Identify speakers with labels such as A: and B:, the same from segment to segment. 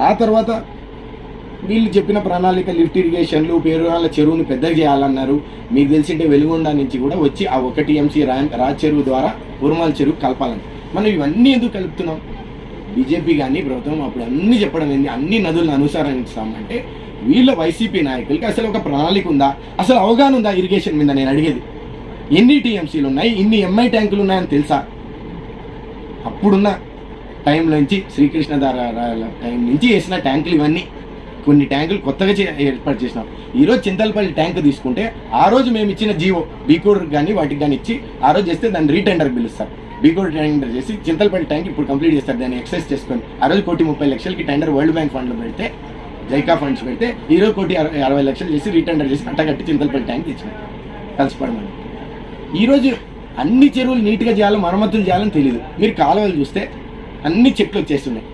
A: ఆ తర్వాత వీళ్ళు చెప్పిన ప్రణాళిక లిఫ్ట్ ఇరిగేషన్లు పేరుగాల చెరువుని పెద్దగా చేయాలన్నారు. మీకు తెలిసింటే వెలుగొండ నుంచి కూడా వచ్చి ఆ ఒక ఎంసీ రా రాజ్ చెరువు ద్వారా ఉరుమాల చెరువు కలపాలని. మనం ఇవన్నీ ఎందుకు కలుపుతున్నాం? బీజేపీ కానీ ప్రభుత్వం అప్పుడు అన్ని చెప్పడం ఏంది? అన్ని నదులను అనుసరించామంటే వీళ్ళ వైసీపీ నాయకులకి అసలు ఒక ప్రణాళిక ఉందా? అసలు అవగాహన ఉందా ఇరిగేషన్ మీద? నేను అడిగేది. ఎన్ని టీఎంసీలు ఉన్నాయి? ఇన్ని ఎంఐ ట్యాంకులు ఉన్నాయని తెలుసా? అప్పుడున్న టైం నుంచి శ్రీకృష్ణ టైం నుంచి వేసిన ట్యాంకులు ఇవన్నీ. కొన్ని ట్యాంకులు కొత్తగా చే- ఏర్పాటు చేసినాం. ఈరోజు చింతలపల్లి ట్యాంక్ తీసుకుంటే ఆ రోజు మేము ఇచ్చిన జీవో బీకోడ్ కానీ వాటికి కానీ ఇచ్చి ఆ రోజు చేస్తే దాన్ని రీటెండర్ పిలుస్తారు. బీకోడ్ టెండర్ చేసి చింతలపల్లి ట్యాంక్ ఇప్పుడు కంప్లీట్ చేస్తారు. దాన్ని ఎక్సైజ్ చేసుకొని ఆ రోజు కోటి ముప్పై లక్షలకి టెండర్ వరల్డ్ బ్యాంక్ ఫండ్లో పెడితే జైకా ఫండ్స్ పెడితే ఈ రోజు కోటి అరవై అరవై లక్షలు చేసి రీటెండర్ చేసి కట్టగట్టి చింతలపల్లి ట్యాంక్ ఇచ్చినాం. కలిసిపడమని ఈరోజు అన్ని చెరువులు నీట్గా చేయాలో మరమ్మతులు చేయాలని తెలియదు మీరు కాలువలు చూస్తే అన్ని చెట్లు వచ్చేస్తున్నాయి.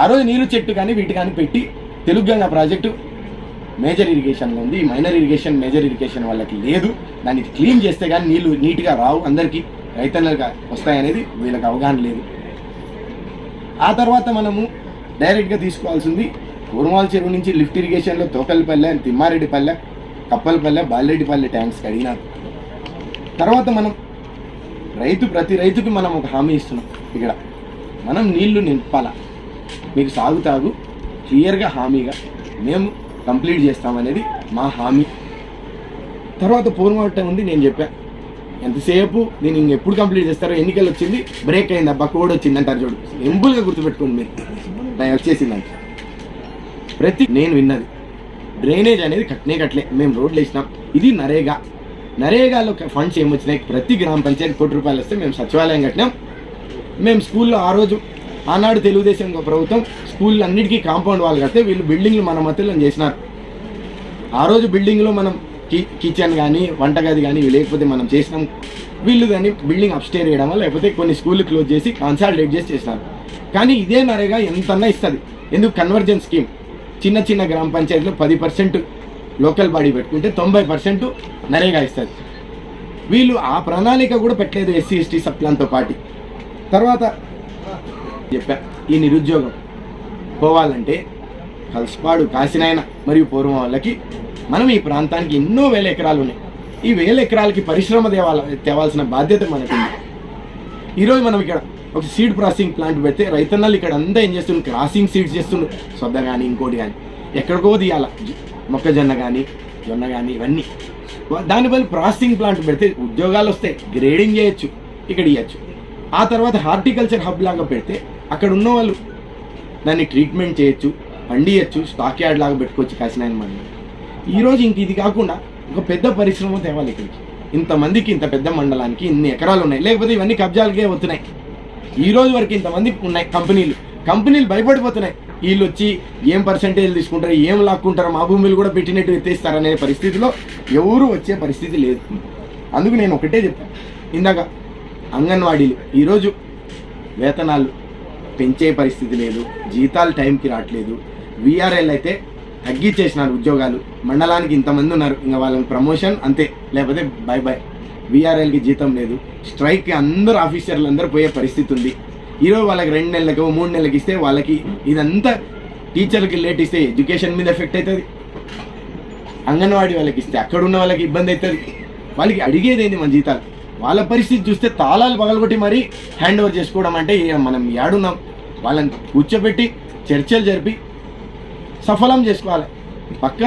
A: ఆ రోజు నీరు చెట్టు కానీ వీటి కానీ పెట్టి తెలుగు గంగా ప్రాజెక్టు మేజర్ ఇరిగేషన్లో ఉంది. మైనర్ ఇరిగేషన్ మేజర్ ఇరిగేషన్ వాళ్ళకి లేదు. దాన్ని క్లీన్ చేస్తే కానీ నీళ్ళు నీట్గా రావు. అందరికీ రైతన్నలకు వస్తాయనేది వీళ్ళకి అవగాహన లేదు. ఆ తర్వాత మనము డైరెక్ట్గా తీసుకోవాల్సింది కూరమాల చెరువు నుంచి లిఫ్ట్ ఇరిగేషన్లో తోకలపల్లె తిమ్మారెడ్డిపల్లె కప్పలపల్లె బాలిరెడ్డిపల్లె ట్యాంక్స్ కడిగినారు. తర్వాత మనం రైతు ప్రతి రైతుకి మనం ఒక హామీ ఇస్తున్నాం. ఇక్కడ మనం నీళ్ళు నింపాల? మీకు సాగు తాగు క్లియర్గా హామీగా మేము కంప్లీట్ చేస్తామనేది మా హామీ. తర్వాత పూర్వమట్టం ఉంది నేను చెప్పా. ఎంతసేపు నేను ఇంకెప్పుడు కంప్లీట్ చేస్తారో ఎన్నికలు వచ్చింది బ్రేక్ అయింది అబ్బా కోడ్ వచ్చింది అంటారు చూడు. సింపుల్గా గుర్తుపెట్టుకోండి మీరు. నేను వచ్చేసిందంట ప్రతి నేను విన్నది. డ్రైనేజ్ అనేది కట్టనే కట్టలే. మేము రోడ్లు వేసినాం. ఇది నరేగా. నరేగాలో ఫండ్స్ ఏమొచ్చినాయి? ప్రతి గ్రామ పంచాయతీ కోటి రూపాయలు వస్తే మేము సచివాలయం కట్టినాం. మేము స్కూల్లో ఆ రోజు ఆనాడు తెలుగుదేశం ప్రభుత్వం స్కూల్ అన్నిటికీ కాంపౌండ్ వాళ్ళు కడితే వీళ్ళు బిల్డింగ్లు మన మధ్యలో చేసినారు. ఆ రోజు బిల్డింగ్లో మనం కి కిచెన్ కానీ వంటగది కానీ లేకపోతే మనం చేసినాం. వీళ్ళు దాన్ని బిల్డింగ్ అప్స్టేర్ చేయడమా లేకపోతే కొన్ని స్కూళ్ళు క్లోజ్ చేసి కన్సాలిడేట్ చేసి చేసినారు. కానీ ఇదే నరేగా ఎంతన్నా ఇస్తుంది. ఎందుకు కన్వర్జెన్స్ స్కీమ్? చిన్న చిన్న గ్రామ పంచాయతీలో పది పర్సెంట్ లోకల్ బాడీ పెట్టుకుంటే తొంభై పర్సెంట్ నరేగా ఇస్తుంది. వీళ్ళు ఆ ప్రణాళిక కూడా పెట్టలేదు ఎస్సీ ఎస్టీ సప్లాన్తో పాటు. తర్వాత చెప్పా ఈ నిరుద్యోగం పోవాలంటే కలసపాడు కాసినాయన మరియు పూర్వం వాళ్ళకి మనం ఈ ప్రాంతానికి ఎన్నో వేల ఎకరాలు ఉన్నాయి. ఈ వేల ఎకరాలకి పరిశ్రమ తేవాల తేవాల్సిన బాధ్యత మనకు ఈరోజు మనం ఇక్కడ ఒక సీడ్ ప్రాసెసింగ్ ప్లాంట్ పెడితే రైతన్నలు ఇక్కడ అంతా ఏం చేస్తుండ్రు? క్రాసింగ్ సీడ్స్ చేస్తుండ్రు. సొద్ద కానీ ఇంకోటి కానీ ఎక్కడికో తీయాల. మొక్కజొన్న కానీ జొన్న కానీ ఇవన్నీ. దానివల్ల ప్రాసెసింగ్ ప్లాంట్ పెడితే ఉద్యోగాలు వస్తాయి. గ్రేడింగ్ చేయొచ్చు. ఇక్కడ ఇవ్వచ్చు ఆ తర్వాత హార్టికల్చర్ హబ్ లాగా పెడితే అక్కడ ఉన్న వాళ్ళు దాన్ని ట్రీట్మెంట్ చేయొచ్చు పండియచ్చు స్టాక్ యార్డ్ లాగా పెట్టుకోవచ్చు కాసినాయన మనం ఈరోజు ఇంక ఇది కాకుండా ఒక పెద్ద పరిశ్రమ తేవాలి ఇక్కడికి. ఇంతమందికి ఇంత పెద్ద మండలానికి ఇన్ని ఎకరాలు ఉన్నాయి లేకపోతే ఇవన్నీ కబ్జాలకే వస్తున్నాయి ఈ రోజు వరకు ఇంతమంది ఉన్నాయి కంపెనీలు. కంపెనీలు భయపడిపోతున్నాయి. వీళ్ళు వచ్చి ఏం పర్సంటేజ్ తీసుకుంటారు ఏం లాక్కుంటారు మా భూములు కూడా పెట్టినట్టు ఎత్తేస్తారనే పరిస్థితిలో ఎవరు వచ్చే పరిస్థితి లేదు. అందుకు నేను ఒకటే చెప్పాను ఇందాక అంగన్వాడీలు. ఈరోజు వేతనాలు పెంచే పరిస్థితి లేదు. జీతాలు టైంకి రావట్లేదు. విఆర్ఎల్ అయితే తగ్గించేసినారు ఉద్యోగాలు. మండలానికి ఇంతమంది ఉన్నారు. ఇంకా వాళ్ళని ప్రమోషన్ అంతే. లేకపోతే బై బై. విఆర్ఎల్కి జీతం లేదు. స్ట్రైక్కి అందరు ఆఫీసర్లు అందరూ పోయే పరిస్థితి ఉంది. ఈరోజు వాళ్ళకి రెండు నెలలకు మూడు నెలలకి ఇస్తే వాళ్ళకి ఇదంతా టీచర్లకి లేట్ ఇస్తే ఎడ్యుకేషన్ మీద ఎఫెక్ట్ అవుతుంది అంగన్వాడీ వాళ్ళకి ఇస్తే అక్కడ ఉన్న వాళ్ళకి ఇబ్బంది అవుతుంది వాళ్ళకి అడిగేదేంది మన జీతాలు? వాళ్ళ పరిస్థితి చూస్తే తాళాలు పగలగొట్టి మరీ హ్యాండ్ ఓవర్ చేసుకోవడం అంటే మనం ఏడున్నాం. వాళ్ళని కూర్చోబెట్టి చర్చలు జరిపి సఫలం చేసుకోవాలి. పక్క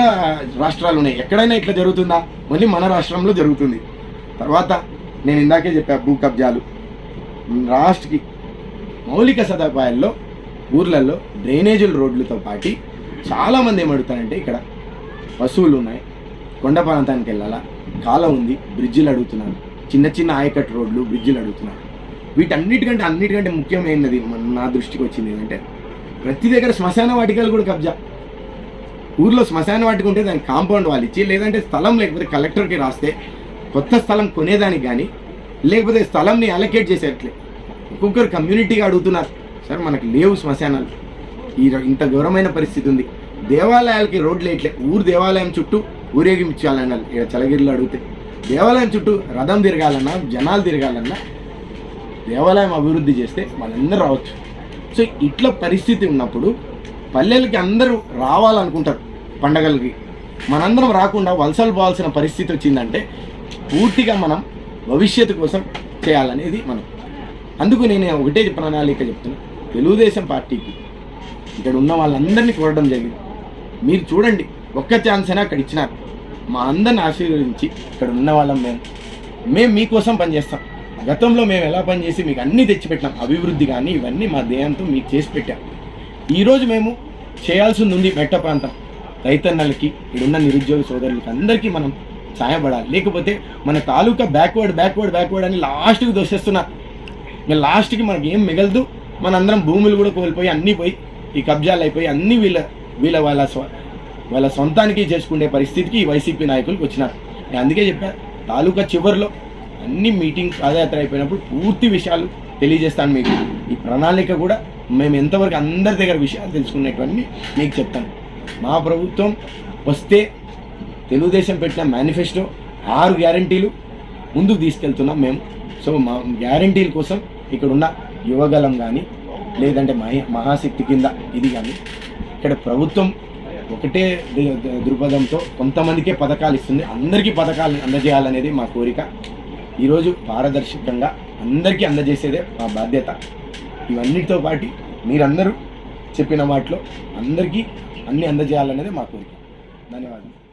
A: రాష్ట్రాలు ఉన్నాయి ఎక్కడైనా ఇట్లా జరుగుతుందా? మళ్ళీ మన రాష్ట్రంలో జరుగుతుంది. తర్వాత నేను ఇందాకే చెప్పా భూ కబ్జాలు. రాష్ట్రకి మౌలిక సదుపాయాల్లో ఊర్లలో డ్రైనేజీల రోడ్లతో పాటు చాలామంది ఏమడుగుతారంటే ఇక్కడ పశువులు ఉన్నాయి. కొండ ప్రాంతానికి వెళ్ళాలా? కాలం ఉంది. బ్రిడ్జిలు అడుగుతున్నారు. చిన్న చిన్న ఆయకట్టు రోడ్లు బ్రిడ్జిలు అడుగుతున్నారు. వీటన్నిటికంటే అన్నిటికంటే ముఖ్యమైనది నా దృష్టికి వచ్చింది ఏంటంటే ప్రతి దగ్గర శ్మశాన వాటికలు కూడా కబ్జా. ఊర్లో శ్మశాన వాటిక ఉంటే దానికి కాంపౌండ్ వాళ్ళు ఇచ్చి లేదంటే స్థలం లేకపోతే కలెక్టర్కి రాస్తే కొత్త స్థలం కొనేదానికి కానీ లేకపోతే స్థలంని అలొకేట్ చేసేట్లే. ఒక్కొక్కరు కమ్యూనిటీగా అడుగుతున్నారు సార్ మనకు లేవు శ్మశానాలు. ఈ ఇంత ఘోరమైన పరిస్థితి ఉంది. దేవాలయాలకి రోడ్లు వేయట్లే. ఊరు దేవాలయం చుట్టూ ఊరేగించాలన్నారు ఇక్కడ చలగిరిలో అడిగితే దేవాలయం చుట్టూ రథం తిరగాలన్నా జనాలు తిరగాలన్నా దేవాలయం అభివృద్ధి చేస్తే వాళ్ళందరూ రావచ్చు. సో ఇట్లా పరిస్థితి ఉన్నప్పుడు పల్లెలకి అందరూ రావాలనుకుంటారు పండగలకి. మనందరం రాకుండా వలసలు పోవాల్సిన పరిస్థితి వచ్చిందంటే పూర్తిగా మనం భవిష్యత్తు కోసం చేయాలనేది మనం. అందుకు నేను ఒకటే ప్రణాళిక చెప్తున్నాను తెలుగుదేశం పార్టీకి ఇక్కడ ఉన్న వాళ్ళందరినీ కోరడం జరిగింది. మీరు చూడండి ఒక్క ఛాన్స్ అయినా అక్కడ ఇచ్చినారు. మా అందరిని ఆశీర్వదించి ఇక్కడ ఉన్న వాళ్ళం మేము. మేము మీకోసం పనిచేస్తాం. గతంలో మేము ఎలా పనిచేసి మీకు అన్నీ తెచ్చిపెట్టాం అభివృద్ధి కానీ ఇవన్నీ మా దేహంతో మీకు చేసి పెట్టాం. ఈరోజు మేము చేయాల్సింది ఉంది మెట్ట ప్రాంతం. రైతన్నలకి ఇక్కడున్న నిరుద్యోగ సోదరులకి అందరికీ మనం సాయపడాలి లేకపోతే మన తాలూకా బ్యాక్వర్డ్ బ్యాక్వర్డ్ బ్యాక్వర్డ్ అని లాస్ట్కి దోషేస్తున్నారు ఇంకా లాస్ట్కి మనకి ఏం మిగలదు. మనందరం భూములు కూడా కోల్పోయి అన్నీ పోయి ఈ కబ్జాలు అయిపోయి అన్నీ వీళ్ళ వీళ్ళ వాళ్ళ వాళ్ళ సొంతానికి చేసుకునే పరిస్థితికి వైసీపీ నాయకులకు వచ్చినారు. నేను అందుకే చెప్పాను తాలూకా చివరిలో అన్ని మీటింగ్ పాదయాత్ర అయిపోయినప్పుడు పూర్తి విషయాలు తెలియజేస్తాను మీకు. ఈ ప్రణాళిక కూడా మేము ఎంతవరకు అందరి దగ్గర విషయాలు తెలుసుకునేటువంటి మీకు చెప్తాను. మా ప్రభుత్వం వస్తే తెలుగుదేశం పెట్టిన మేనిఫెస్టో ఆరు గ్యారంటీలు ముందుకు తీసుకెళ్తున్నాం మేము. సో మా గ్యారంటీల కోసం ఇక్కడ ఉన్న యువగలం కానీ లేదంటే మహా మహాశక్తి కింద ఇది కానీ ఇక్కడ ప్రభుత్వం ఒకటే ది- దృక్పథంతో కొంతమందికే పథకాలు ఇస్తుంది. అందరికీ పథకాలు అందజేయాలనేది మా కోరిక. ఈరోజు పారదర్శకంగా అందరికీ అందజేసేదే మా బాధ్యత. ఇవన్నిటితో పాటు మీరందరూ చెప్పిన వాటిలో అందరికీ అన్ని అందజేయాలనేది మా కోరిక. ధన్యవాదాలు.